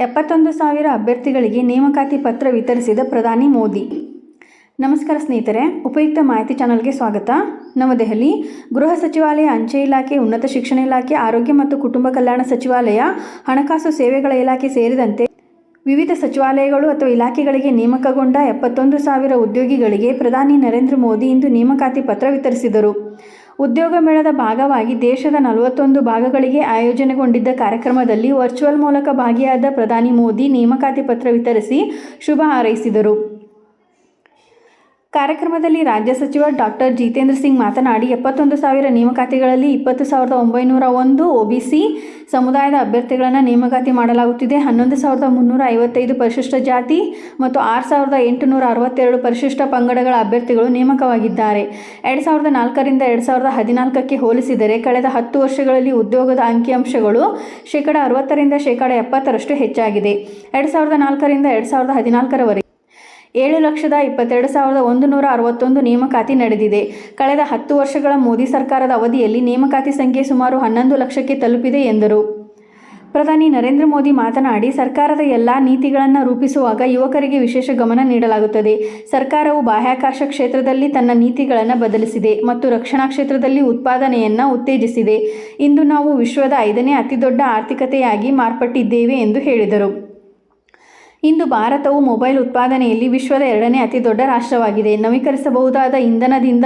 ಎಪ್ಪತ್ತೊಂದು ಸಾವಿರ ಅಭ್ಯರ್ಥಿಗಳಿಗೆ ನೇಮಕಾತಿ ಪತ್ರ ವಿತರಿಸಿದ ಪ್ರಧಾನಿ ಮೋದಿ. ನಮಸ್ಕಾರ ಸ್ನೇಹಿತರೆ, ಉಪಯುಕ್ತ ಮಾಹಿತಿ ಚಾನಲ್ಗೆ ಸ್ವಾಗತ. ನವದೆಹಲಿ ಗೃಹ ಸಚಿವಾಲಯ ಅಂಚೆ ಇಲಾಖೆ, ಉನ್ನತ ಶಿಕ್ಷಣ ಇಲಾಖೆ, ಆರೋಗ್ಯ ಮತ್ತು ಕುಟುಂಬ ಕಲ್ಯಾಣ ಸಚಿವಾಲಯ, ಹಣಕಾಸು ಸೇವೆಗಳ ಇಲಾಖೆ ಸೇರಿದಂತೆ ವಿವಿಧ ಸಚಿವಾಲಯಗಳು ಅಥವಾ ಇಲಾಖೆಗಳಿಗೆ ನೇಮಕಗೊಂಡ ಎಪ್ಪತ್ತೊಂದು ಸಾವಿರ ಉದ್ಯೋಗಿಗಳಿಗೆ ಪ್ರಧಾನಿ ನರೇಂದ್ರ ಮೋದಿ ಇಂದು ನೇಮಕಾತಿ ಪತ್ರ ವಿತರಿಸಿದರು. ಉದ್ಯೋಗ ಮೇಳದ ಭಾಗವಾಗಿ ದೇಶದ ನಲವತ್ತೊಂದು ಭಾಗಗಳಿಗೆ ಆಯೋಜನೆಗೊಂಡಿದ್ದ ಕಾರ್ಯಕ್ರಮದಲ್ಲಿ ವರ್ಚುವಲ್ ಮೂಲಕ ಭಾಗಿಯಾದ ಪ್ರಧಾನಿ ಮೋದಿ ನೇಮಕಾತಿ ಪತ್ರ ವಿತರಿಸಿ ಶುಭ ಹಾರೈಸಿದರು. ಕಾರ್ಯಕ್ರಮದಲ್ಲಿ ರಾಜ್ಯ ಸಚಿವ ಡಾಕ್ಟರ್ ಜಿತೇಂದ್ರ ಸಿಂಗ್ ಮಾತನಾಡಿ, ಎಪ್ಪತ್ತೊಂದು ಸಾವಿರ ನೇಮಕಾತಿಗಳಲ್ಲಿ ಇಪ್ಪತ್ತು ಸಾವಿರದ ಒಂಬೈನೂರ ಒಂದು ಒಬಿಸಿ ಸಮುದಾಯದ ಅಭ್ಯರ್ಥಿಗಳನ್ನು ನೇಮಕಾತಿ ಮಾಡಲಾಗುತ್ತಿದೆ. ಹನ್ನೊಂದು ಸಾವಿರದ ಮುನ್ನೂರ ಐವತ್ತೈದು ಪರಿಶಿಷ್ಟ ಜಾತಿ ಮತ್ತು ಆರು ಸಾವಿರದ ಎಂಟುನೂರ ಅರವತ್ತೆರಡು ಪರಿಶಿಷ್ಟ ಪಂಗಡಗಳ ಅಭ್ಯರ್ಥಿಗಳು ನೇಮಕವಾಗಿದ್ದಾರೆ. ಎರಡು ಸಾವಿರದ ನಾಲ್ಕರಿಂದ ಎರಡು ಸಾವಿರದ ಹದಿನಾಲ್ಕಕ್ಕೆ ಹೋಲಿಸಿದರೆ, ಕಳೆದ ಹತ್ತು ವರ್ಷಗಳಲ್ಲಿ ಉದ್ಯೋಗದ ಅಂಕಿಅಂಶಗಳು ಶೇಕಡ ಅರವತ್ತರಿಂದ ಶೇಕಡ ಎಪ್ಪತ್ತರಷ್ಟು ಹೆಚ್ಚಾಗಿದೆ. ಎರಡು ಸಾವಿರದ ನಾಲ್ಕರಿಂದ ಎರಡು ಸಾವಿರದ ಹದಿನಾಲ್ಕರವರೆಗೆ ಏಳು ಲಕ್ಷದ ಇಪ್ಪತ್ತೆರಡು ಸಾವಿರದ ಒಂದು ನೂರ ಅರವತ್ತೊಂದು ನೇಮಕಾತಿ ನಡೆದಿದೆ. ಕಳೆದ ಹತ್ತು ವರ್ಷಗಳ ಮೋದಿ ಸರ್ಕಾರದ ಅವಧಿಯಲ್ಲಿ ನೇಮಕಾತಿ ಸಂಖ್ಯೆ ಸುಮಾರು ಹನ್ನೊಂದು ಲಕ್ಷಕ್ಕೆ ತಲುಪಿದೆ ಎಂದರು. ಪ್ರಧಾನಿ ನರೇಂದ್ರ ಮೋದಿ ಮಾತನಾಡಿ, ಸರ್ಕಾರದ ಎಲ್ಲ ನೀತಿಗಳನ್ನು ರೂಪಿಸುವಾಗ ಯುವಕರಿಗೆ ವಿಶೇಷ ಗಮನ ನೀಡಲಾಗುತ್ತದೆ. ಸರ್ಕಾರವು ಬಾಹ್ಯಾಕಾಶ ಕ್ಷೇತ್ರದಲ್ಲಿ ತನ್ನ ನೀತಿಗಳನ್ನು ಬದಲಿಸಿದೆ ಮತ್ತು ರಕ್ಷಣಾ ಕ್ಷೇತ್ರದಲ್ಲಿ ಉತ್ಪಾದನೆಯನ್ನು ಉತ್ತೇಜಿಸಿದೆ. ಇಂದು ನಾವು ವಿಶ್ವದ ಐದನೇ ಅತಿದೊಡ್ಡ ಆರ್ಥಿಕತೆಯಾಗಿ ಮಾರ್ಪಟ್ಟಿದ್ದೇವೆ ಎಂದು ಹೇಳಿದರು. ಇಂದು ಭಾರತವು ಮೊಬೈಲ್ ಉತ್ಪಾದನೆಯಲ್ಲಿ ವಿಶ್ವದ ಎರಡನೇ ಅತಿ ದೊಡ್ಡ ರಾಷ್ಟ್ರವಾಗಿದೆ. ನವೀಕರಿಸಬಹುದಾದ ಇಂಧನದಿಂದ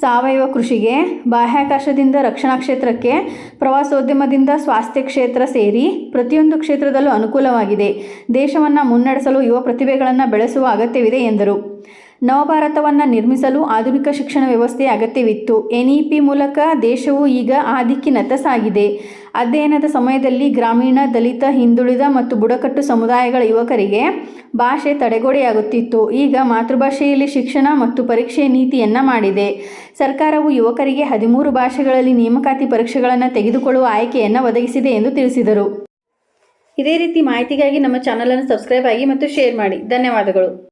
ಸಾವಯವ ಕೃಷಿಗೆ, ಬಾಹ್ಯಾಕಾಶದಿಂದ ರಕ್ಷಣಾ ಕ್ಷೇತ್ರಕ್ಕೆ, ಪ್ರವಾಸೋದ್ಯಮದಿಂದ ಸ್ವಾಸ್ಥ್ಯ ಕ್ಷೇತ್ರ ಸೇರಿ ಪ್ರತಿಯೊಂದು ಕ್ಷೇತ್ರದಲ್ಲೂ ಅನುಕೂಲವಾಗಿದೆ. ದೇಶವನ್ನು ಮುನ್ನಡೆಸಲು ಯುವ ಪ್ರತಿಭೆಗಳನ್ನು ಬೆಳೆಸುವ ಅಗತ್ಯವಿದೆ ಎಂದರು. ನವಭಾರತವನ್ನು ನಿರ್ಮಿಸಲು ಆಧುನಿಕ ಶಿಕ್ಷಣ ವ್ಯವಸ್ಥೆ ಅಗತ್ಯವಿತ್ತು. ಎನ್ಇಪಿ ಮೂಲಕ ದೇಶವು ಈಗ ಆ ದಿಕ್ಕಿನತ್ತ ಸಾಗಿದೆ. ಅಧ್ಯಯನದ ಸಮಯದಲ್ಲಿ ಗ್ರಾಮೀಣ, ದಲಿತ, ಹಿಂದುಳಿದ ಮತ್ತು ಬುಡಕಟ್ಟು ಸಮುದಾಯಗಳ ಯುವಕರಿಗೆ ಭಾಷೆ ತಡೆಗೋಡೆಯಾಗುತ್ತಿತ್ತು. ಈಗ ಮಾತೃಭಾಷೆಯಲ್ಲಿ ಶಿಕ್ಷಣ ಮತ್ತು ಪರೀಕ್ಷೆ ನೀತಿಯನ್ನು ಮಾಡಿದೆ. ಸರ್ಕಾರವು ಯುವಕರಿಗೆ ಹದಿಮೂರು ಭಾಷೆಗಳಲ್ಲಿ ನೇಮಕಾತಿ ಪರೀಕ್ಷೆಗಳನ್ನು ತೆಗೆದುಕೊಳ್ಳುವ ಆಯ್ಕೆಯನ್ನು ಒದಗಿಸಿದೆ ಎಂದು ತಿಳಿಸಿದರು. ಇದೇ ರೀತಿ ಮಾಹಿತಿಗಾಗಿ ನಮ್ಮ ಚಾನಲನ್ನು ಸಬ್ಸ್ಕ್ರೈಬ್ ಆಗಿ ಮತ್ತು ಶೇರ್ ಮಾಡಿ. ಧನ್ಯವಾದಗಳು.